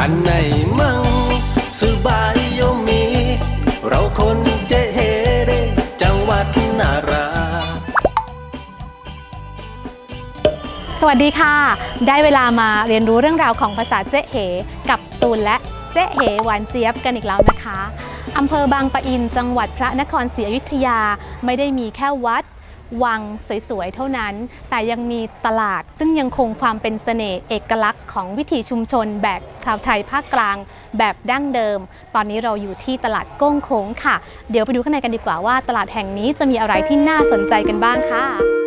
อันไหนมั่งสบายโยมี เราคนเจเฮเดจังหวัดนารา สวัสดีค่ะ ได้เวลามาเรียนรู้เรื่องราวของภาษาเจ๊เห กับตูนและเจ๊เหหวานเจี๊ยบกันอีกแล้วนะคะอำเภอบางปะอินจังหวัดพระนครศรีอยุธยาไม่ได้มีแค่วัด วังสวยๆ เท่านั้น แต่ยังมีตลาด ซึ่งยังคงความเป็นเสน่ห์เอกลักษณ์ของวิถีชุมชนแบบชาวไทยภาคกลาง แบบดั้งเดิม ตอนนี้เราอยู่ที่ตลาดโก้งโค้งค่ะ เดี๋ยวไปดูข้างในกันดีกว่าว่า ตลาดแห่งนี้จะมีอะไรที่น่าสนใจกันบ้างค่ะ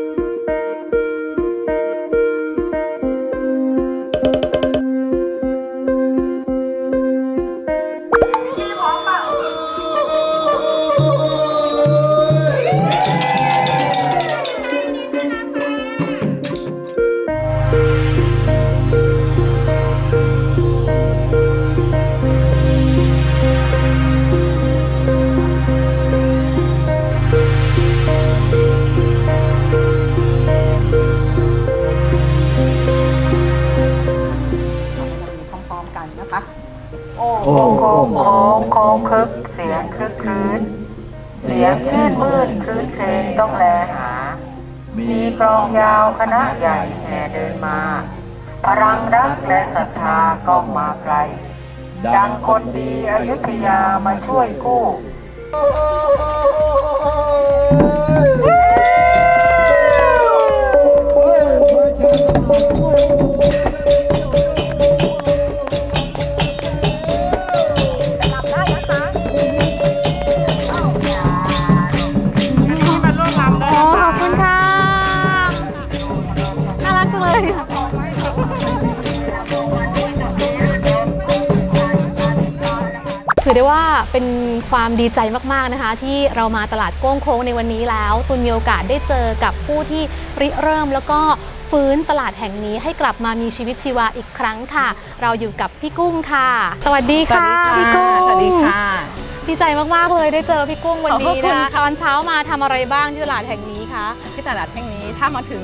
งโอ้โค้งโค้งคึกเสียงคึกคืนเสียงชื่นมื่นคืนเพลงต้องแลหา มีกลองยาวคณะใหญ่แห่เดินมา พลังรักและศรัทธาก็มาไกล ดังคนดีอยุธยามาช่วยกู้ ความดีใจมากๆนะคะ ที่เรามาตลาดโก้งโค้งในวันนี้แล้ว ตุนมีโอกาสได้เจอกับผู้ที่ริเริ่มแล้วก็ฟื้นตลาดแห่งนี้ให้กลับมามีชีวิตชีวาอีกครั้งค่ะ เราอยู่กับพี่กุ้งค่ะ สวัสดีค่ะพี่กุ้งสวัสดีค่ะดีใจมากๆเลยได้เจอพี่กุ้งวันนี้ขอบพระคุณนะคะตอนเช้ามาทำอะไรบ้างที่ตลาดแห่งนี้คะที่ตลาดแห่งนี้ถ้ามาถึง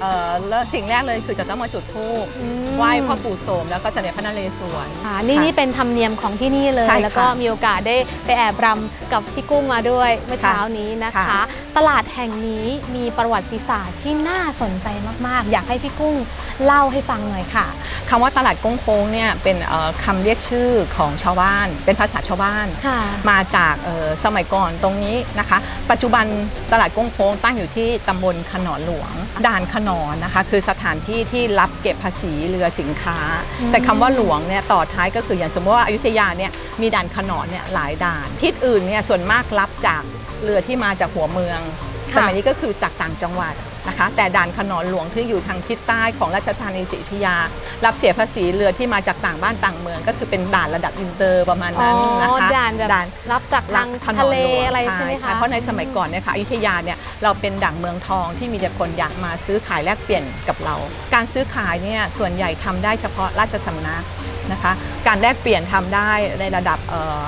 เอ่อเริ่มสิ่งแรกเลยคือจะต้องมาจุดธูปอืม ไหว้พ่อปู่โสมแล้วก็เสด็จพระนเรศวรค่ะนี่ค่ะนี่เป็นธรรมเนียมของที่นี่เลย ใช่ค่ะแล้วก็มีโอกาสได้ไปแอบรำกับพี่กุ้งมาด้วยเมื่อเช้านี้นะคะ ค่ะ ตลาดแห่งนี้มีประวัติศาสตร์ที่น่าสนใจมากๆ อยากให้พี่กุ้งเล่าให้ฟังหน่อยค่ะ คำว่าตลาดก้งโค้งเนี่ยเป็นเอ่อคำเรียกชื่อของชาวบ้าน เป็นภาษาชาวบ้าน ค่ะ มาจากเอ่อสมัยก่อนตรงนี้นะคะ ปัจจุบันตลาดก้งโค้งตั้งอยู่ที่ตำบลขนอนหลวง ด่านขนอนนะคะคือสถานที่ที่รับเก็บภาษีเรือสินค้าอืมแต่คำว่าหลวงเนี่ยต่อท้ายก็คืออย่างสมมติว่าอยุธยาเนี่ยมีด่านขนอนเนี่ยหลายด่านทิศอื่นเนี่ยส่วนมากรับจากเรือที่มาจากหัวเมืองค่ะสมัยนี้ก็คือจากต่างจังหวัด นะคะ แต่ด่านขนอนหลวงที่อยู่ทางทิศใต้ของราชธานีศรีอยุธยา รับเสียภาษีเรือที่มาจากต่างบ้านต่างเมือง ก็คือเป็นด่านระดับอินเตอร์ประมาณอ๋อนั้นนะคะด่านแบบด่านรับจากทางทะเลอะไรใช่ไหมคะเพราะในสมัยก่อนเนี่ยค่ะอยุธยาเนี่ยเราเป็นด่างเมืองทองที่มีแต่คนอยากมาซื้อขายแลกเปลี่ยนกับเรา การซื้อขายเนี่ยส่วนใหญ่ทำได้เฉพาะราชสำนักนะคะ การแลกเปลี่ยนทำได้ในระดับเอ่อ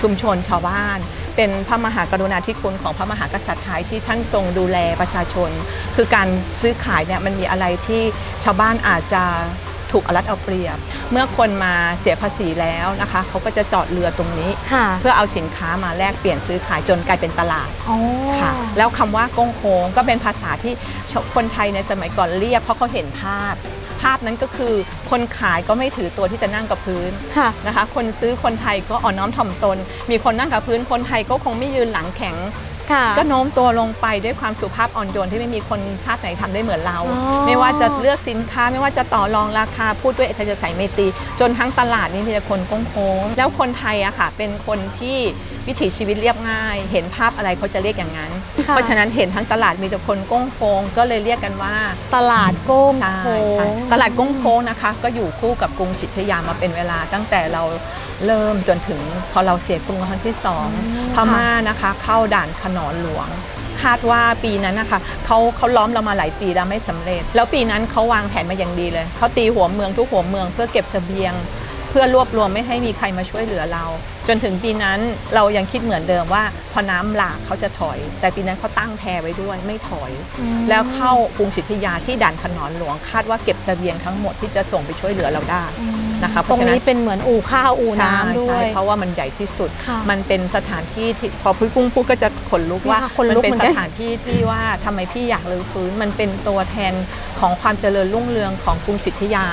ชุมชนชาวบ้าน เป็นพระมหากรุณาธิคุณของพระมหากษัตริย์ไทยที่ท่านทรงดูแลประชาชน คือการซื้อขายเนี่ยมันมีอะไรที่ชาวบ้านอาจจะถูกเอารัดเอาเปรียบ เมื่อคนมาเสียภาษีแล้วนะคะเขาก็จะจอดเรือตรงนี้ค่ะเพื่อเอาสินค้ามาแลกเปลี่ยนซื้อขายจนกลายเป็นตลาดอ๋อค่ะ แล้วคำว่าก้งโค้งก็เป็นภาษาที่คนไทยในสมัยก่อนเรียกเพราะเขาเห็นภาพภาพนั้นก็คือ คนขายก็ไม่ถือตัวที่จะนั่งกับพื้นค่ะ นะคะ คนซื้อคนไทยก็อ่อนน้อมถ่อมตน มีคนนั่งกับพื้นคนไทยก็คงไม่ยืนหลังแข็ง ค่ะ ก็โน้มตัวลงไปด้วยความสุภาพอ่อนโยนที่ไม่มีคนชาติไหนทำได้เหมือนเรา อ๋อ ไม่ว่าจะเลือกสินค้าไม่ว่าจะต่อรองราคาพูดด้วยเอตยาศัยเมตรีจนทั้งตลาดนี้มีแต่คนโค้งๆแล้วคนไทยอะค่ะเป็นคนที่ วิถีชีวิตเรียบง่าย เห็นภาพอะไรเขาจะเรียกอย่างนั้นค่ะเพราะฉะนั้นเห็นทั้งตลาดมีแต่คนโค้งๆก็เลยเรียกกันว่า ตลาดโก้งใช่โค้ใช่งตลาดก้งโค้งนะคะ ก็อยู่คู่กับกรุงศรีอยุธยามาเป็นเวลาตั้งแต่เราเริ่มจนถึงพอเราเสียกรุงครั้งที่สองพม่านะคะ เข้าด่านขนอนหลวงคาดว่าปีนั้นนะคะเขาเขาล้อมเรามาหลายปีแล้วไม่สำเร็จ แล้วปีนั้นเขาวางแผนมาอย่างดีเลยเขาตีหัวเมืองทุกหัวเมืองเพื่อเก็บเสบียงพื่อรวบรวมไม่ให้มีใครมาช่วยเหลือเรา จนถึงปีนั้นเรายังคิดเหมือนเดิมว่า พอน้ำหลากเขาจะถอย แต่ปีนั้นเขาตั้งแพไว้ด้วยไม่ถอยอืมแล้วเข้ากรุงศรีอยุธยาที่ด่านขนอนหลวงคาดว่าเก็บเสบียงทั้งหมดที่จะส่งไปช่วยเหลือเราได้นะคะเพตรราะงฉะนั้นนี้เป็นเหมือนอู่ข้าวอู่น้ำด้วใช่ยใช่เพราะว่ามันใหญ่ที่สุดค่ะมันเป็นสถานที่ที่พอพี่กุ้งพูดก็จะขนลุกว่าเนี่ยค่ะขนมัลุกเป็นเหมือนสกันถานที่ที่ว่าทำไมพี่อยากรื้อฟื้นมันเป็นตัวแทนของความเจริญรุ่งเรืองของกรุงศรีอยุธยา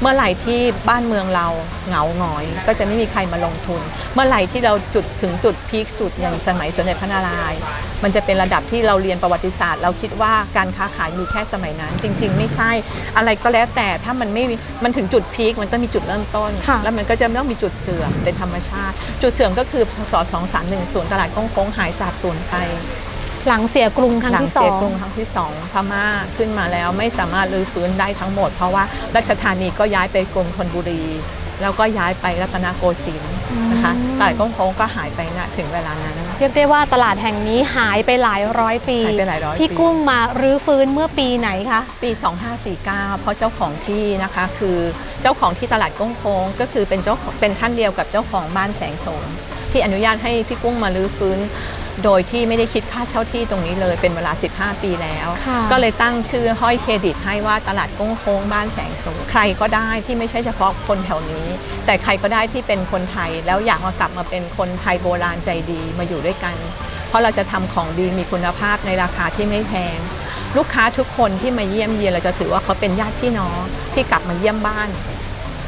เมื่อไหร่ที่บ้านเมืองเราเหงาหงอย ก็จะไม่มีใครมาลงทุน เมื่อไหร่ที่เราจุดถึงจุดพีคสุดอย่างสมัยสมเด็จพระนารายณ์มันจะเป็นระดับที่เราเรียนประวัติศาสตร์ เราคิดว่าการค้าขายมีแค่สมัยนั้น จริง ๆ ไม่ใช่อะไรก็แล้วแต่ถ้ามันไม่มันถึงจุดพีคมันต้องมีจุดเริ่มต้นค่ะแล้วมันก็จะต้องมีจุดเสื่อมเป็นธรรมชาติ จุดเสื่อมก็คือพศ2310ตลาดก้งโค้งหายสาบสูญไป หลังเสียกรุงครั้งหลังที่สอเสียงกรุงครั้งที่สองพม่าขึ้นมาแล้วไม่สามารถรื้อฟื้นได้ทั้งหมด เพราะว่าราชธานีก็ย้ายไปกรุงธนบุรี แล้วก็ย้ายไปรัตนโกสินทร์นะคะตลาดก้งโค้งก็หายไปณถึงเวลานั้นเรียกได้ว่าตลาดแห่งนี้หายไปหลายร้อยปีหายไปหลายร้อยปีพี่กุ้งมารื้อฟื้นเมื่อปีไหนคะปี 2549 เพราะเจ้าของที่นะคะ คือเจ้าของที่ตลาดก้งโค้งก็คือเป็นเจ้าของเป็นท่านเดียวกับเจ้าของบ้านแสงโสมที่อนุญาตให้พี่กุ้งมาลื้อฟื้น โดยที่ไม่ได้คิดค่าเช่าที่ตรงนี้เลยเป็นเวลา 15 ปีแล้วค่ะก็เลยตั้งชื่อห้อยเครดิตให้ว่าตลาดก้งโค้งบ้านแสงโสมใครก็ได้ที่ไม่ใช่เฉพาะคนแถวนี้ แต่ใครก็ได้ที่เป็นคนไทย แล้วอยากมากลับมาเป็นคนไทยโบราณใจดีมาอยู่ด้วยกัน เพราะเราจะทำของดีมีคุณภาพในราคาที่ไม่แพงลูกค้าทุกคนที่มาเยี่ยมเยียนเราจะถือว่าเขาเป็นญาติพี่น้องที่กลับมาเยี่ยมบ้าน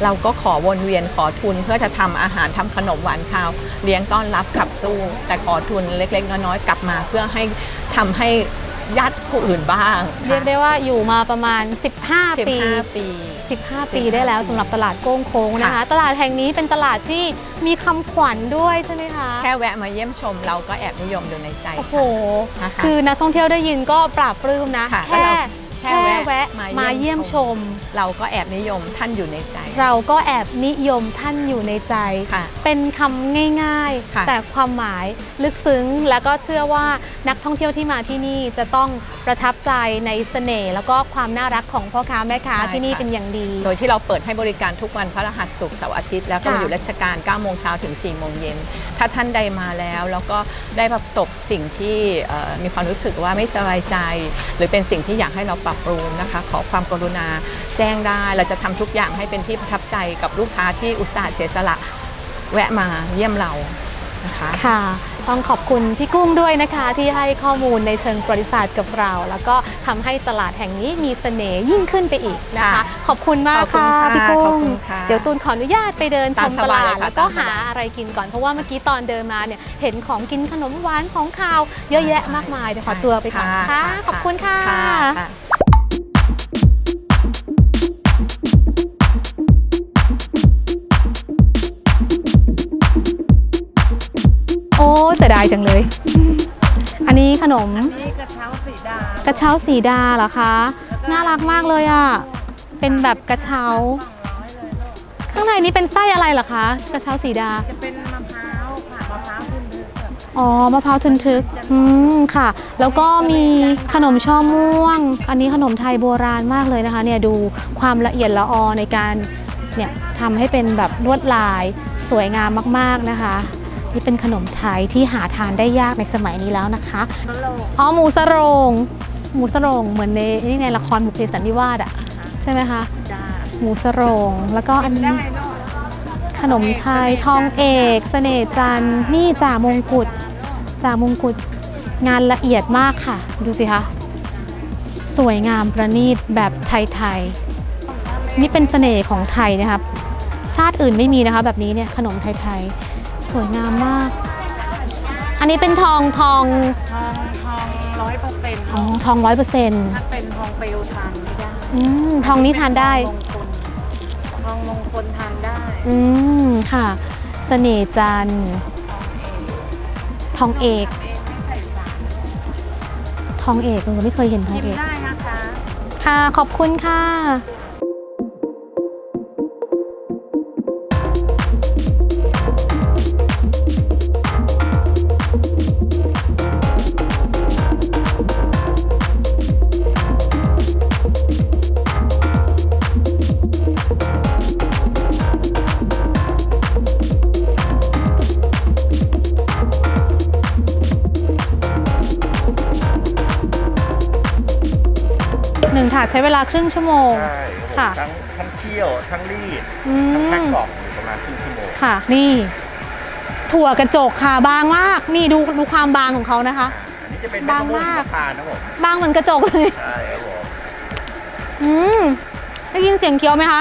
เราก็ขอวนเวียนขอทุนเพื่อจะทำอาหารทำขนมหวานข้าว เลี้ยงต้อนรับขับสู้ แต่ขอทุนเล็กๆ น้อยๆกลับมาเพื่อให้ทำให้ญาติผู้อื่นบ้าง เรียกได้ว่าอยู่มาประมาณ 15 ปี 15 ปี 15 ปีได้แล้วสำหรับตลาดโก้งโค้งนะคะค่ะตลาดแห่งนี้เป็นตลาดที่มีคำขวัญด้วยใช่ไหมคะ แค่แวะมาเยี่ยมชมเราก็แอบนิยมอยู่ในใจ โอ้โหนะคะคือนักท่องเที่ยวได้ยินก็ปราบปลื้มนะค่ะแค่ แล้วเราแค่แค่แวะแวะมามาเยี่เยี่ยยมมชชมมเราก็แอบนิยมท่านอยู่ในใจ เราก็แอบนิยมท่านอยู่ในใจค่ะเป็นคำง่ายค่ะๆแต่ความหมายลึกซึ้งแล้วก็เชื่อว่านักท่องเที่ยวที่มาที่นี่จะต้องประทับใจในเสน่ห์แล้วก็ความน่ารักของพ่อค้าแม่ค้าใช่ที่นี่ค่ะเป็นอย่างดี โดยที่เราเปิดให้บริการทุกวันพระรหัสศุกร์เสาร์อาทิตย์ แล้วก็ค่ะอยู่ราชการ9โมงเช้าถึง4โมงเย็นถ้าท่านใดมาแล้วแล้วก็ได้ประสบสิ่งที่เอ่อมีความรู้สึกว่าไม่สบายใจ หรือเป็นสิ่งที่อยากให้เราปรับปรุงนะคะ ขอความกรุณาแจ้งได้ เราจะทำทุกอย่างให้เป็นที่ประทับใจกับลูกค้าที่อุตส่าห์เสียสละแวะมาเยี่ยมเรานะคะค่ะต้องขอบคุณพี่กุ้งด้วยนะคะ ที่ให้ข้อมูลในเชิงประวัติศาสตร์กับเรา แล้วก็ทำให้ตลาดแห่งนี้มีเสน่ห์ยิ่งขึ้นไปอีกนะคะค่ะขอบคุณมากขอบคุณค่ะค่ะพี่กุ้ขอบงคุณค่ะเดี๋ยวตูนขออนุญาตไปเดินชตามมสตบายลาดเลยค่ะแล้วก็ตามสบายหาอะไรกินก่อนเพราะว่าเมื่อกี้ตอนเดินมาเนี่ยเห็นของกินขนมหวานของคาว เยอะแยะมากมายเดี๋ยวขอตัวไปก่อนค่ะขอบคุณค่ะ โอ้เสียดายจังเลย อันนี้ขนมนี่กระเช้าสีดากระเช้าสีดาเหรอคะ น่ารักมากเลยอะ เป็นแบบกระเช้า ข้างในนี้เป็นไส้อะไรเหรอคะ กระเช้าสีดา จะเป็นมะพร้าวค่ะมะพร้าวขึ้นเรืออ๋อมะพร้าวทึนทึก อืมค่ะ แล้วก็มีขนมช่อม่วง อันนี้ขนมไทยโบราณมากเลยนะคะเนี่ยดูความละเอียดละออในการเนี่ยทำให้เป็นแบบลวดลายสวยงามมากๆนะคะ นี่เป็นขนมไทยที่หาทานได้ยากในสมัยนี้แล้วนะคะตลกอ๋อหมูสโรงหมูสโรงเหมือนในนี่ในละครบุพเพสันนิวาสอะใช่ไหมคะจ้าหมูสโรงแล้วก็อันนี้ได้เนาะขนมไทยทองเอกเสน่ห์จันทร์นี่จ่ามงกุฎจ่ามงกุฎงานละเอียดมากค่ะ ดูสิคะสวยงามประณีตแบบไทยๆนี่เป็นเสน่ห์ของไทยนะครับ ชาติอื่นไม่มีนะคะ แบบนี้เนี่ยขนมไทยๆ สวยงามมาก อันนี้เป็นทองทองทองทองร้อยเปอร์เซ็นต์อ๋อทองร้อยเปอร์เซ็นต์ถ้าเป็นทองเปลวทานไม่ได้ทองนี้ทานได้ ทองมงคลทองมงคลทานได้อืมค่ะ เสน่ห์จันทร์ทองเอกเองไม่ใส่สารทองเอกเราไม่เคยเห็นทองชิมเอกได้นะคะ ค่ะ ขอบคุณค่ะ ค่ะ ใช้เวลาครึ่งชั่วโมง ใช่ครับผมค่ะทั้งทั้งเคี่ยวทั้งรีดอืทั้งแพ็คมกล่องอยู่ประมาณครึ่งชั่วโมงค่ะ นี่ ถั่วกระจกค่ะบางมาก นี่ดูดูความบางของเขานะคะ อ่าอันนี้จะเป็นบางมะม่วงมากมะพร้าวนะผมบางเหมือนกระจกเลย ใช่ครับผมอืมได้ยินเสียงเคี้ยวไหมคะ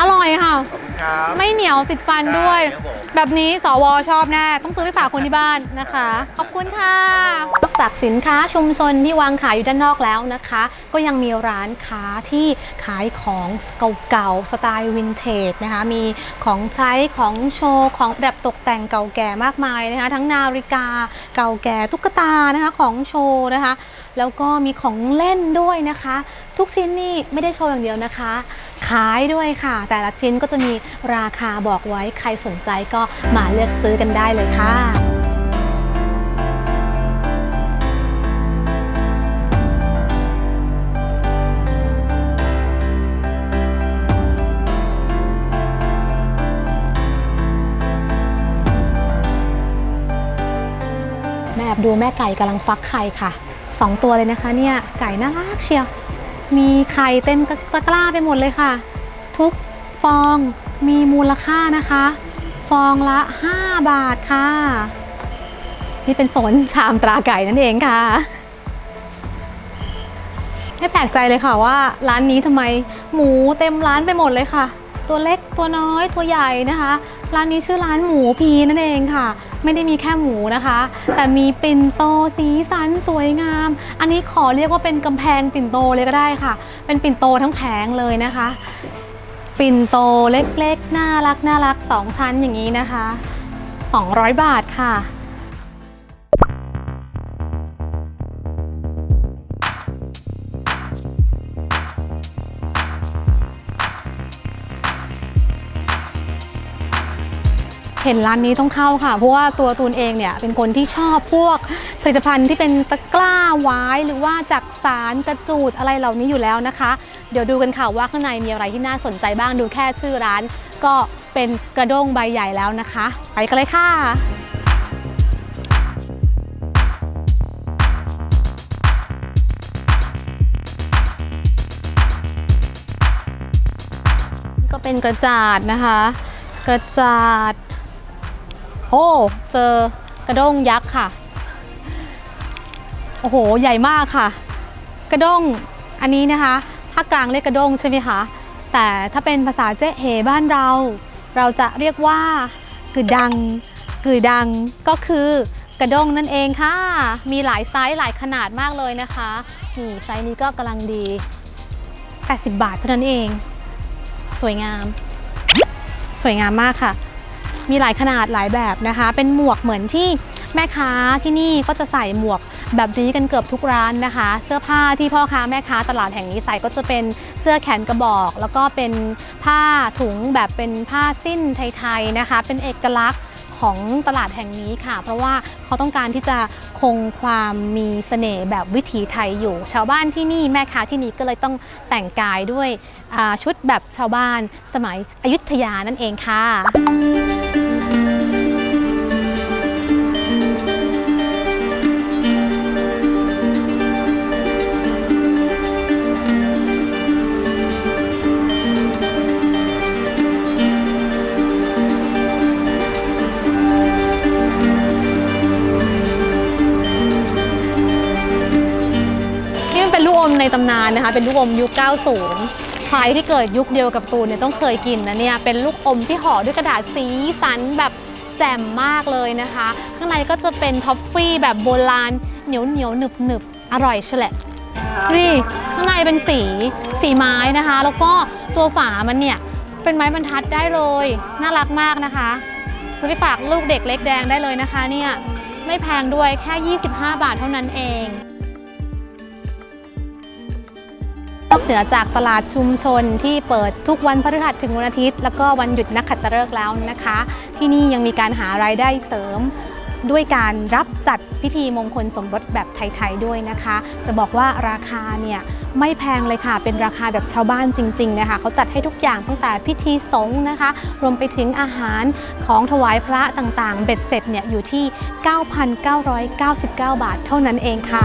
อร่อยค่ะ ขอบคุณ ครับ ไม่เหนียวติดฟันด้วย ใช่ครับผม แบบนี้สวชอบแน่ต้องซื้อไปฝากคนที่บ้านนะคะ ขอบคุณค่ะนอกจากสินค้าชุมชนที่วางขายอยู่ด้านนอกแล้วนะคะ ก็ยังมีร้านค้าที่ขายของเก่าๆสไตล์วินเทจนะคะ มีของใช้ของโชว์ของประดับตกแต่งเก่าแก่มากมายนะคะ ทั้งนาฬิกาเก่าแก่ตุ๊กตานะคะของโชว์นะคะ แล้วก็มีของเล่นด้วยนะคะ ทุกชิ้นนี่ไม่ได้โชว์อย่างเดียวนะคะ ขายด้วยค่ะ แต่ละชิ้นก็จะมีราคาบอกไว้ใครสนใจก็มาเลือกซื้อกันได้เลยค่ะแม่แอบดูแม่ไก่กำลังฟักไข่ค่ะสองตัวเลยนะคะเนี่ยไก่น่ารักเชียว มีไข่เต็มตะกร้าไปหมดเลยค่ะ ทุกฟอง มีมูลค่านะคะ ฟองละ 5 บาทค่ะ นี่เป็นโซนชามตราไก่นั่นเองค่ะ ไม่แปลกใจเลยค่ะว่าร้านนี้ทำไมหมูเต็มร้านไปหมดเลยค่ะ ตัวเล็กตัวน้อยตัวใหญ่นะคะ ร้านนี้ชื่อร้านหมูพีนั่นเองค่ะ ไม่ได้มีแค่หมูนะคะ แต่มีปิ่นโตสีสันสวยงาม อันนี้ขอเรียกว่าเป็นกำแพงปิ่นโตเลยก็ได้ค่ะ เป็นปิ่นโตทั้งแผงเลยนะคะ ปิ่นโตเล็กๆ น่ารักน่ารักสองชั้นอย่างนี้นะคะ 200 บาทค่ะ เห็นร้านนี้ต้องเข้าค่ะ เพราะว่าตัวตูนเองเนี่ยเป็นคนที่ชอบพวกผลิตภัณฑ์ที่เป็นตะกร้าไว้หรือว่าจักสารกระจูดอะไรเหล่านี้อยู่แล้วนะคะ เดี๋ยวดูกันค่ะว่าข้างในมีอะไรที่น่าสนใจบ้างดูแค่ชื่อร้าน ก็เป็นกระด้งใบใหญ่แล้วนะคะ ไปกันเลยค่ะก็เป็นกระจาดนะคะ กระจาด อ้ เจอกระด้งยักษ์ค่ะ โอ้โห ใหญ่มากค่ะ กระด้งอันนี้นะคะภาคกลางเรียกกระด้งใช่ไหมคะ แต่ถ้าเป็นภาษาเจ๊เหบ้านเรา เราจะเรียกว่ากือดังกือดังก็คือกระด้งนั่นเองค่ะ มีหลายไซส์หลายขนาดมากเลยนะคะ นี่ไซส์นี้ก็กำลังดี 80 บาทเท่านั้นเอง สวยงาม สวยงามมากค่ะ มีหลายขนาดหลายแบบนะคะ เป็นหมวกเหมือนที่แม่ค้าที่นี่ก็จะใส่หมวกแบบนี้กันเกือบทุกร้านนะคะ เสื้อผ้าที่พ่อค้าแม่ค้าตลาดแห่งนี้ใส่ก็จะเป็นเสื้อแขนกระบอก แล้วก็เป็นผ้าถุงแบบเป็นผ้าสิ้นไทยๆนะคะ เป็นเอกลักษณ์ของตลาดแห่งนี้ค่ะ เพราะว่าเขาต้องการที่จะคงความมีเสน่ห์แบบวิถีไทยอยู่ ชาวบ้านที่นี่แม่ค้าที่นี่ก็เลยต้องแต่งกายด้วยชุดแบบชาวบ้านสมัยอยุธยานั่นเองค่ะานนะคะ เป็นลูกอมยุค 90 ใครที่เกิดยุคเดียวกับตูนเนี่ยต้องเคยกินนะเนี่ย เป็นลูกอมที่ห่อด้วยกระดาษสีสันแบบแจ่มมากเลยนะคะ ข้างในก็จะเป็นท็อฟฟี่แบบโบราณเหนียวเหนียวหนึบหนึบอร่อยเฉละนี่ข้างในเป็นสีสีไม้นะคะ แล้วก็ตัวฝามันเนี่ยเป็นไม้บรรทัดได้เลย น่ารักมากนะคะซื้อไปฝากลูกเด็กเล็กแดงได้เลยนะคะเนี่ยไม่แพงด้วยแค่ 25 บาทเท่านั้นเอง นอกเหนือจากตลาดชุมชนที่เปิดทุกวันพฤหัสถึงวันอาทิตย์ แล้วก็วันหยุดนักขัตฤกษ์แล้วนะคะ ที่นี่ยังมีการหารายได้เสริมด้วยการรับจัดพิธีมงคลสมรสแบบไทย ๆ ด้วยนะคะ จะบอกว่าราคาเนี่ยไม่แพงเลยค่ะ เป็นราคาแบบชาวบ้านจริง ๆ นะคะเขาจัดให้ทุกอย่างตั้งแต่พิธีสงฆ์นะคะ รวมไปถึงอาหารของถวายพระต่างๆ เบ็ดเสร็จเนี่ยอยู่ที่ 9,999 บาทเท่านั้นเองค่ะ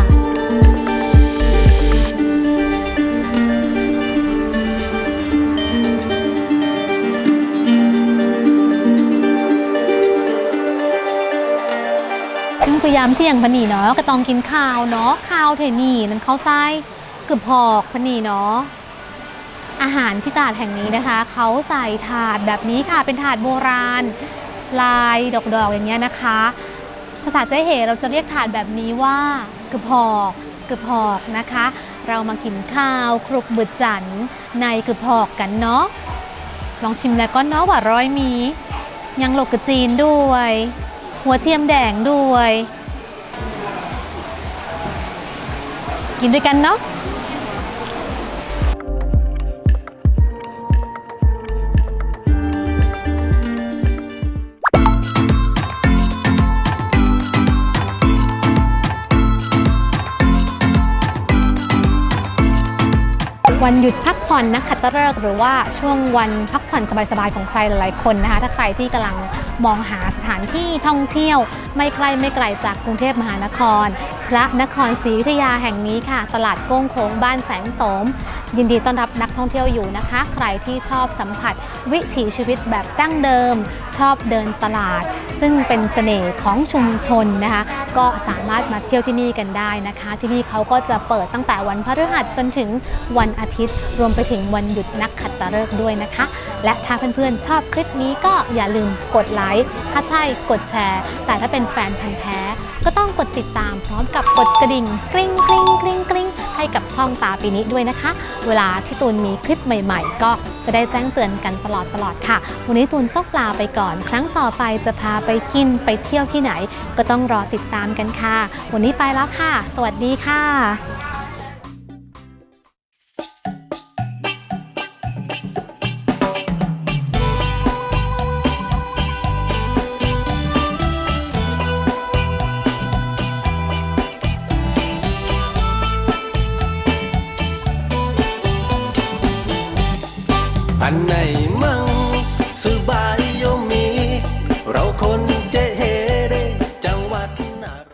ยามเที่ยงพะนีเนาะก็ต้องกินข้าวเนาะข้าวเทนี่นั่นข้าวไส้กึบพอกพะนีเนาะอาหารที่ตลาดแห่งนี้นะคะเขาใส่ถาดแบบนี้ค่ะเป็นถาดโบราณ ลายดอกๆอย่างเงี้ยนะคะ ภาษาเจ๊เหเราจะเรียกถาดแบบนี้ว่ากึบพอกกึบพอกนะคะ เรามากินข้าวครุกบึดจันในกึบพอกกันเนาะลองชิมแล้วก็เนาะว่าร้อยมี ยังโลกกระจีนด้วย หัวเทียมแดงด้วย กินด้วยกันเนาะ วันหยุดพักผ่อนนักขัตฤกษ์หรือว่าช่วงวันพักผ่อนสบายๆของใครหลายๆคนนะคะถ้าใครที่กำลังมองหาสถานที่ท่องเที่ยว ไม่ไกลไม่ไกลจากกรุงเทพมหานคร พระนครศรีอยุธยาแห่งนี้ค่ะ ตลาดโก้งโค้งบ้านแสงสม ยินดีต้อนรับนักท่องเที่ยวอยู่นะคะ ใครที่ชอบสัมผัสวิถีชีวิตแบบดั้งเดิม ชอบเดินตลาด ซึ่งเป็นเสน่ห์ของชุมชนนะคะ ก็สามารถมาเที่ยวที่นี่กันได้นะคะ ที่นี่เขาก็จะเปิดตั้งแต่วันพฤหัสจนถึงวันอาทิตย์รวมไปถึงวันหยุดนักขัตฤกษ์ด้วยนะคะ และถ้าเพื่อนๆชอบคลิปนี้ก็อย่าลืมกดไลค์ถ้าใช่กดแชร์ แต่ถ้าเป็นแฟนพันธ์แท้ ก็ต้องกดติดตามพร้อมกับกดกระดิ่งกริ๊งกริ๊งกริ๊งกริ๊งให้กับช่องตาปีนี้ด้วยนะคะ เวลาที่ตูนมีคลิปใหม่ๆ ก็จะได้แจ้งเตือนกันตลอดตลอดๆค่ะ วันนี้ตูนต้องลาไปก่อน ครั้งต่อไปจะพาไปกินไปเที่ยวที่ไหน ก็ต้องรอติดตามกันค่ะ วันนี้ไปแล้วค่ะ สวัสดีค่ะ